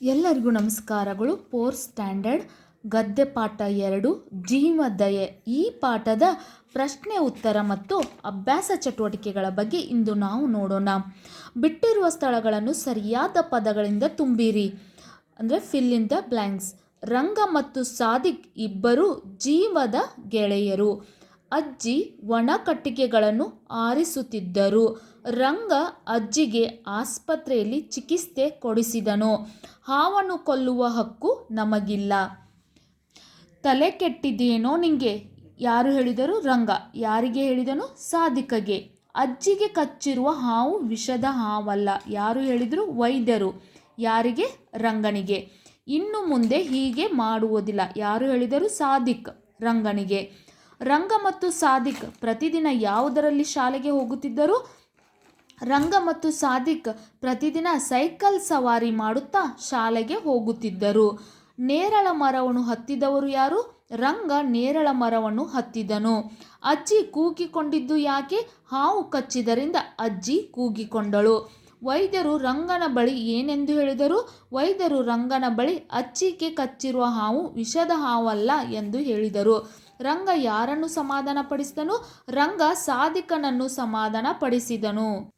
ಎಲ್ಲರಿಗೂ ನಮಸ್ಕಾರಗಳು. Four standard ಗದ್ಯ ಪಾಠ ಎರಡು ಜೀವದಯೆ ಈ ಪಾಠದ ಪ್ರಶ್ನೆ, ಉತ್ತರ ಮತ್ತು ಅಭ್ಯಾಸ ಚಟುವಟಿಕೆಗಳ ಬಗ್ಗೆ ಇಂದು ನಾವು ನೋಡೋಣ. ಬಿಟ್ಟಿರುವ ಸ್ಥಳಗಳನ್ನು ಸರಿಯಾದ ಪದಗಳಿಂದ ತುಂಬಿರಿ. ಅಂದರೆ fill in the blanks Ranga ಮತ್ತು ಸಾದಿಕ್ ಇಬ್ಬರು ಜೀವದ ಗೆಳೆಯರು. ಅಜ್ಜಿ ಒಣ ಕಟ್ಟಿಗೆಗಳನ್ನು ಆರಿಸುತ್ತಿದ್ದರು. ರಂಗ ಅಜ್ಜಿಗೆ ಆಸ್ಪತ್ರೆಯಲ್ಲಿ ಚಿಕಿತ್ಸೆ ಕೊಡಿಸಿದನು. ಹಾವನ್ನು ಕೊಲ್ಲುವ ಹಕ್ಕು ನಮಗಿಲ್ಲ. ತಲೆ ಕೆಟ್ಟಿದ್ದೇನೋ ನಿಂಗೆ? ಯಾರು ಹೇಳಿದರು? ರಂಗ. ಯಾರಿಗೆ ಹೇಳಿದನು? ಸಾಧಿಕಗೆ ಅಜ್ಜಿಗೆ ಕಚ್ಚಿರುವ ಹಾವು ವಿಷದ ಹಾವಲ್ಲ. ಯಾರು ಹೇಳಿದರು? ವೈದ್ಯರು. ಯಾರಿಗೆ? ರಂಗನಿಗೆ. ಇನ್ನು ಮುಂದೆ ಹೀಗೆ ಮಾಡುವುದಿಲ್ಲ. ಯಾರು ಹೇಳಿದರು? ಸಾಧಿಕ್ ರಂಗನಿಗೆ. ರಂಗ ಮತ್ತು ಸಾದಿಕ್ ಪ್ರತಿದಿನ ಯಾವುದರಲ್ಲಿ ಶಾಲೆಗೆ ಹೋಗುತ್ತಿದ್ದರು ರಂಗ ಮತ್ತು ಸಾದಿಕ್ ಪ್ರತಿದಿನ ಸೈಕಲ್ ಸವಾರಿ ಮಾಡುತ್ತಾ ಶಾಲೆಗೆ ಹೋಗುತ್ತಿದ್ದರು. ನೇರಳ ಮರವನ್ನು ಹತ್ತಿದವರು ಯಾರು? ರಂಗ ನೇರಳ ಮರವನ್ನು ಹತ್ತಿದನು. ಅಜ್ಜಿ ಕೂಗಿಕೊಂಡಿದ್ದು ಯಾಕೆ? ಹಾವು ಕಚ್ಚಿದರಿಂದ ಅಜ್ಜಿ ಕೂಗಿಕೊಂಡಳು. ವೈದ್ಯರು ರಂಗನ ಬಳಿ ಏನೆಂದು ಹೇಳಿದರು? ವೈದ್ಯರು ರಂಗನ ಬಳಿ ಅಜ್ಜಿಗೆ ಕಚ್ಚಿರುವ ಹಾವು ವಿಷದ ಹಾವಲ್ಲ ಎಂದು ಹೇಳಿದರು. ರಂಗ ಯಾರನ್ನು ಸಮಾಧಾನಪಡಿಸಿದನು? ರಂಗ ಸಾದಿಕನನ್ನು ಸಮಾಧಾನಪಡಿಸಿದನು.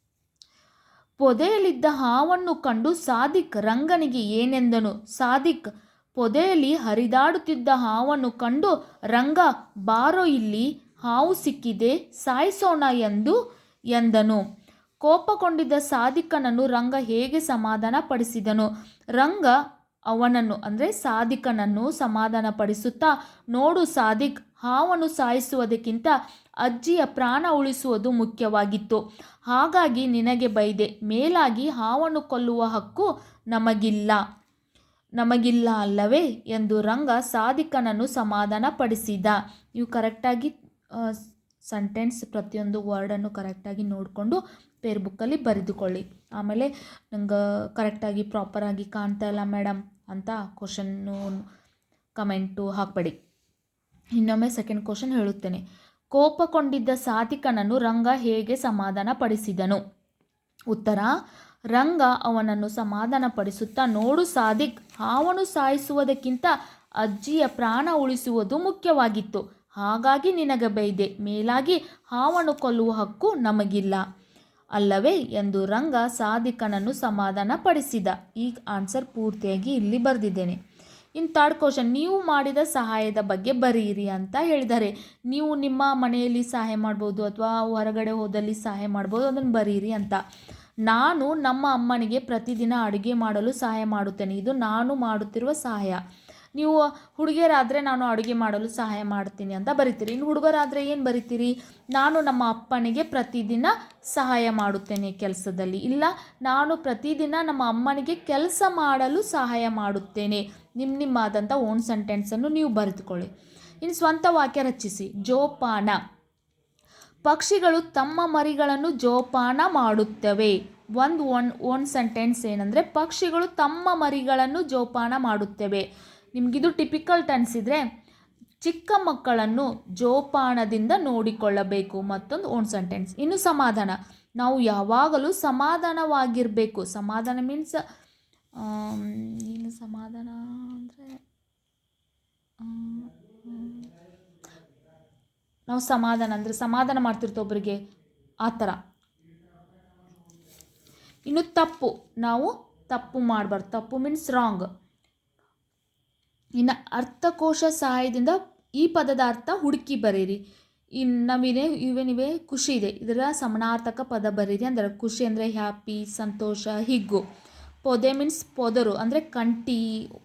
ಪೊದೆಯಲ್ಲಿದ್ದ ಹಾವನ್ನು ಕಂಡು ಸಾದಿಕ್ ರಂಗನಿಗೆ ಏನೆಂದನು? ಸಾದಿಕ್ ಪೊದೆಯಲ್ಲಿ ಹರಿದಾಡುತ್ತಿದ್ದ ಹಾವನ್ನು ಕಂಡು ರಂಗ, ಬಾರೋ ಇಲ್ಲಿ, ಹಾವು ಸಿಕ್ಕಿದೆ, ಸಾಯಿಸೋಣ ಎಂದು ಎಂದನು. ಕೋಪಗೊಂಡಿದ್ದ ಸಾದಿಕನನ್ನು ರಂಗ ಹೇಗೆ ಸಮಾಧಾನಪಡಿಸಿದನು? ರಂಗ ಅವನನ್ನು, ಅಂದರೆ ಸಾದಿಕನನ್ನು ಸಮಾಧಾನಪಡಿಸುತ್ತಾ, ನೋಡು ಸಾದಿಕ್, ಹಾವನ್ನು ಸಾಯಿಸುವುದಕ್ಕಿಂತ ಅಜ್ಜಿಯ ಪ್ರಾಣ ಉಳಿಸುವುದು ಮುಖ್ಯವಾಗಿತ್ತು. ಹಾಗಾಗಿ ನಿನಗೆ ಬೈದೆ, ಮೇಲಾಗಿ ಹಾವನ್ನು ಕೊಲ್ಲುವ ಹಕ್ಕು ನಮಗಿಲ್ಲ. ನಮಗಿಲ್ಲ ಅಲ್ಲವೇ ಎಂದು ರಂಗ ಸಾದಿಕನನ್ನು ಸಮಾಧಾನಪಡಿಸಿದ. ನೀವು ಕರೆಕ್ಟಾಗಿ ಸೆಂಟೆನ್ಸ್ ಪ್ರತಿಯೊಂದು ವರ್ಡನ್ನು ಕರೆಕ್ಟಾಗಿ ನೋಡಿಕೊಂಡು ಪೇರ್ ಬುಕ್ಕಲ್ಲಿ ಬರೆದುಕೊಳ್ಳಿ. ಆಮೇಲೆ ನಂಗೆ ಕರೆಕ್ಟಾಗಿ ಪ್ರಾಪರಾಗಿ ಕಾಣ್ತಾ ಇಲ್ಲ ಮೇಡಮ್ ಅಂತ ಕ್ವಶನ್ನು ಕಮೆಂಟು ಹಾಕಬೇಡಿ. ಇನ್ನೊಮ್ಮೆ ಸೆಕೆಂಡ್ ಕ್ವಶನ್ ಹೇಳುತ್ತೇನೆ. ಕೋಪಗೊಂಡಿದ್ದ ಸಾತಿಕನನ್ನು ರಂಗ ಹೇಗೆ ಸಮಾಧಾನ ಪಡಿಸಿದನು ಉತ್ತರ, ರಂಗ ಅವನನ್ನು ಸಮಾಧಾನಪಡಿಸುತ್ತಾ ನೋಡು ಸಾದಿಕ್, ಹಾವನ್ನು ಸಾಯಿಸುವುದಕ್ಕಿಂತ ಅಜ್ಜಿಯ ಪ್ರಾಣ ಉಳಿಸುವುದು ಮುಖ್ಯವಾಗಿತ್ತು. ಹಾಗಾಗಿ ನಿನಗೆ ಬೈದೆ, ಮೇಲಾಗಿ ಹಾವನ್ನು ಕೊಲ್ಲುವ ಹಕ್ಕು ನಮಗಿಲ್ಲ. ಅಲ್ಲವೇ ಎಂದು ರಂಗ ಸಾದಿಕನನ್ನು ಸಮಾಧಾನಪಡಿಸಿದ. ಈ ಆನ್ಸರ್ ಪೂರ್ತಿಯಾಗಿ ಇಲ್ಲಿ ಬರೆದಿದ್ದೇನೆ. ಇನ್ನು ಥರ್ಡ್ ಕ್ವಶನ್ ನೀವು ಮಾಡಿದ ಸಹಾಯದ ಬಗ್ಗೆ ಬರೀರಿ ಅಂತ ಹೇಳಿದ್ದಾರೆ ನೀವು ನಿಮ್ಮ ಮನೆಯಲ್ಲಿ ಸಹಾಯ ಮಾಡ್ಬೋದು ಅಥವಾ ಹೊರಗಡೆ ಹೋದಲ್ಲಿ ಸಹಾಯ ಮಾಡ್ಬೋದು ಅದನ್ನು ಬರೀರಿ ಅಂತ. ನಾನು ನಮ್ಮ ಅಮ್ಮನಿಗೆ ಪ್ರತಿದಿನ ಅಡುಗೆ ಮಾಡಲು ಸಹಾಯ ಮಾಡುತ್ತೇನೆ. ಇದು ನಾನು ಮಾಡುತ್ತಿರುವ ಸಹಾಯ. ನೀವು ಹುಡುಗಿಯರಾದರೆ ನಾನು ಅಡುಗೆ ಮಾಡಲು ಸಹಾಯ ಮಾಡ್ತೀನಿ ಅಂತ ಬರಿತೀರಿ. ಇನ್ನು ಹುಡುಗರಾದರೆ ಏನು ಬರಿತೀರಿ? ನಾನು ನಮ್ಮ ಅಪ್ಪನಿಗೆ ಪ್ರತಿದಿನ ಸಹಾಯ ಮಾಡುತ್ತೇನೆ ಕೆಲಸದಲ್ಲಿ. ಇಲ್ಲ, ನಾನು ಪ್ರತಿದಿನ ನಮ್ಮ ಅಮ್ಮನಿಗೆ ಕೆಲಸ ಮಾಡಲು ಸಹಾಯ ಮಾಡುತ್ತೇನೆ. ನಿಮ್ಮ ನಿಮ್ಮಾದಂಥ ಓನ್ ಸೆಂಟೆನ್ಸನ್ನು ನೀವು ಬರೆದುಕೊಳ್ಳಿ. ಇನ್ನು ಸ್ವಂತ ವಾಕ್ಯ ರಚಿಸಿ. ಜೋಪಾನ. ಪಕ್ಷಿಗಳು ತಮ್ಮ ಮರಿಗಳನ್ನು ಜೋಪಾನ ಮಾಡುತ್ತವೆ. ಒಂದು ಒನ್ ಓನ್ ಸೆಂಟೆನ್ಸ್ ಏನಂದರೆ ಪಕ್ಷಿಗಳು ತಮ್ಮ ಮರಿಗಳನ್ನು ಜೋಪಾನ ಮಾಡುತ್ತವೆ. ನಿಮಗಿದು ಟಿಪಿಕಲ್ ಟೆನ್ಸ್ ಇದ್ರೆ ಚಿಕ್ಕ ಮಕ್ಕಳನ್ನು ಜೋಪಾನದಿಂದ ನೋಡಿಕೊಳ್ಳಬೇಕು, ಮತ್ತೊಂದು ಓನ್ ಸೆಂಟೆನ್ಸ್ ಇನ್ನು ಸಮಾಧಾನ. ನಾವು ಯಾವಾಗಲೂ ಸಮಾಧಾನವಾಗಿರಬೇಕು. ಸಮಾಧಾನ ಮೀನ್ಸ್ ಏನು ಸಮಾಧಾನ ಅಂದರೆ ನಾವು ಸಮಾಧಾನ ಅಂದರೆ ಸಮಾಧಾನ ಮಾಡ್ತಿರ್ತೀವಿ ಒಬ್ಬರಿಗೆ ಆ ಥರ. ಇನ್ನು ತಪ್ಪು. ನಾವು ತಪ್ಪು ಮಾಡಬಾರ್ದು. ತಪ್ಪು ಮೀನ್ಸ್ ರಾಂಗ್ ಇನ್ನು ಅರ್ಥಕೋಶ ಸಹಾಯದಿಂದ ಈ ಪದದ ಅರ್ಥ ಹುಡುಕಿ ಬರೀರಿ. ಇನ್ನು ನಾವಿನೇ ಇವೇನಿವೆ ಖುಷಿ ಇದೆ. ಇದರ ಸಮಾನಾರ್ಥಕ ಪದ ಬರೀರಿ ಅಂದರೆ ಖುಷಿ ಅಂದರೆ ಹ್ಯಾಪಿ, ಸಂತೋಷ, ಹಿಗ್ಗು. ಪೊದೆ ಮೀನ್ಸ್ ಪೊದರು ಅಂದರೆ ಕಂಟಿ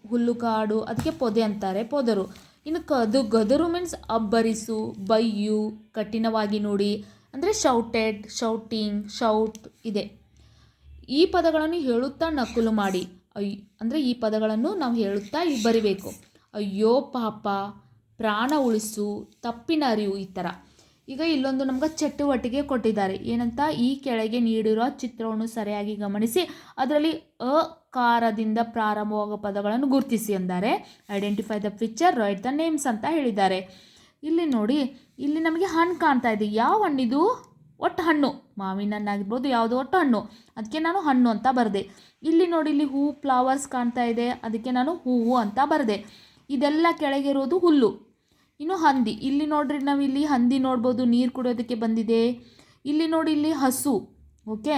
ಹುಲ್ಲುಗಾಡು ಅದಕ್ಕೆ ಪೊದೆ ಅಂತಾರೆ, ಪೊದರು. ಇನ್ನು ಕದು, ಗದರು ಮೀನ್ಸ್ ಅಬ್ಬರಿಸು, ಬೈಯು, ಕಠಿಣವಾಗಿ ನೋಡಿ ಅಂದರೆ ಶೌಟೆಡ್ ಶೌಟಿಂಗ್ ಶೌಟ್ ಇದೆ. ಈ ಪದಗಳನ್ನು ಹೇಳುತ್ತಾ ನಕಲು ಮಾಡಿ. ಐ ಅಂದರೆ ಈ ಪದಗಳನ್ನು ನಾವು ಹೇಳುತ್ತಾ ಬರಿಬೇಕು. ಅಯ್ಯೋ ಪಾಪ, ಪ್ರಾಣ ಉಳಿಸು, ತಪ್ಪಿನ ಅರಿವು ಈ ಥರ ಈಗ ಇಲ್ಲೊಂದು ನಮ್ಗೆ ಚಟುವಟಿಕೆ ಕೊಟ್ಟಿದ್ದಾರೆ. ಏನಂತ? ಈ ಕೆಳಗೆ ನೀಡಿರುವ ಚಿತ್ರವನ್ನು ಸರಿಯಾಗಿ ಗಮನಿಸಿ, ಅದರಲ್ಲಿ ಅಕಾರದಿಂದ ಪ್ರಾರಂಭವಾಗುವ ಪದಗಳನ್ನು ಗುರುತಿಸಿ ಎಂದರೆ identify the picture write the names ಅಂತ ಹೇಳಿದ್ದಾರೆ. ಇಲ್ಲಿ ನೋಡಿ, ಇಲ್ಲಿ ನಮಗೆ ಹಣ್ಣು ಕಾಣ್ತಾ ಇದೆ. ಯಾವ ಹಣ್ಣಿದು? ಒಟ್ಟು ಹಣ್ಣು. ಮಾವಿನ ಹಣ್ಣಾಗಿರ್ಬೋದು ಯಾವುದೋ ಒಟ್ಟು ಹಣ್ಣು. ಅದಕ್ಕೆ ನಾನು ಹಣ್ಣು ಅಂತ ಬರೆದೆ. ಇಲ್ಲಿ ನೋಡಿ, ಇಲ್ಲಿ ಹೂ ಫ್ಲವರ್ಸ್ ಕಾಣ್ತಾ ಇದೆ. ಅದಕ್ಕೆ ನಾನು ಹೂವು ಅಂತ ಬರೆದೆ. ಇದೆಲ್ಲ ಕೆಳಗಿರೋದು ಹುಲ್ಲು. ಇನ್ನು ಹಂದಿ. ಇಲ್ಲಿ ನೋಡ್ರಿ, ನಾವು ಇಲ್ಲಿ ಹಂದಿ ನೋಡ್ಬೋದು. ನೀರು ಕುಡಿಯೋದಕ್ಕೆ ಬಂದಿದೆ. ಇಲ್ಲಿ ನೋಡಿ, ಇಲ್ಲಿ ಹಸು. ಓಕೆ?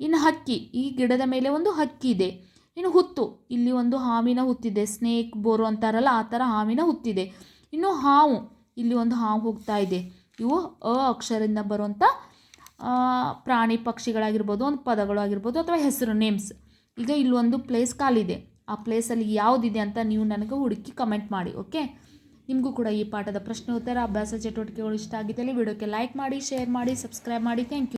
ಇನ್ನು ಹಕ್ಕಿ. ಈ ಗಿಡದ ಮೇಲೆ ಒಂದು ಹಕ್ಕಿ ಇದೆ. ಇನ್ನು ಹುತ್ತು. ಇಲ್ಲಿ ಒಂದು ಹಾವಿನ ಹುತ್ತಿದೆ. ಸ್ನೇಕ್, ಬೋರು ಅಂತಾರಲ್ಲ, ಆ ಥರ ಹಾವಿನ ಹುತ್ತಿದೆ. ಇನ್ನು ಹಾವು. ಇಲ್ಲಿ ಒಂದು ಹಾವು ಹೋಗ್ತಾ ಇದೆ. ಇವು ಅ ಅಕ್ಷರದಿಂದ ಬರುವಂಥ ಪ್ರಾಣಿ ಪಕ್ಷಿಗಳಾಗಿರ್ಬೋದು, ಒಂದು ಪದಗಳು ಆಗಿರ್ಬೋದು ಅಥವಾ ಹೆಸರು ನೇಮ್ಸ್ ಈಗ ಇಲ್ಲೊಂದು ಪ್ಲೇಸ್ ಖಾಲಿದೆ. ಆ ಪ್ಲೇಸಲ್ಲಿ ಯಾವುದಿದೆ ಅಂತ ನೀವು ನನಗೆ ಹುಡುಕಿ ಕಮೆಂಟ್ ಮಾಡಿ ಓಕೆ ನಿಮಗೂ ಕೂಡ ಈ ಪಾಠದ ಪ್ರಶ್ನೆ ಉತ್ತರ ಅಭ್ಯಾಸ ಚಟುವಟಿಕೆಗಳು ಇಷ್ಟ ಆಗಿದ್ದಲ್ಲಿ ವಿಡಿಯೋಕ್ಕೆ ಲೈಕ್ ಮಾಡಿ ಶೇರ್ ಮಾಡಿ ಸಬ್ಸ್ಕ್ರೈಬ್ ಮಾಡಿ. Thank you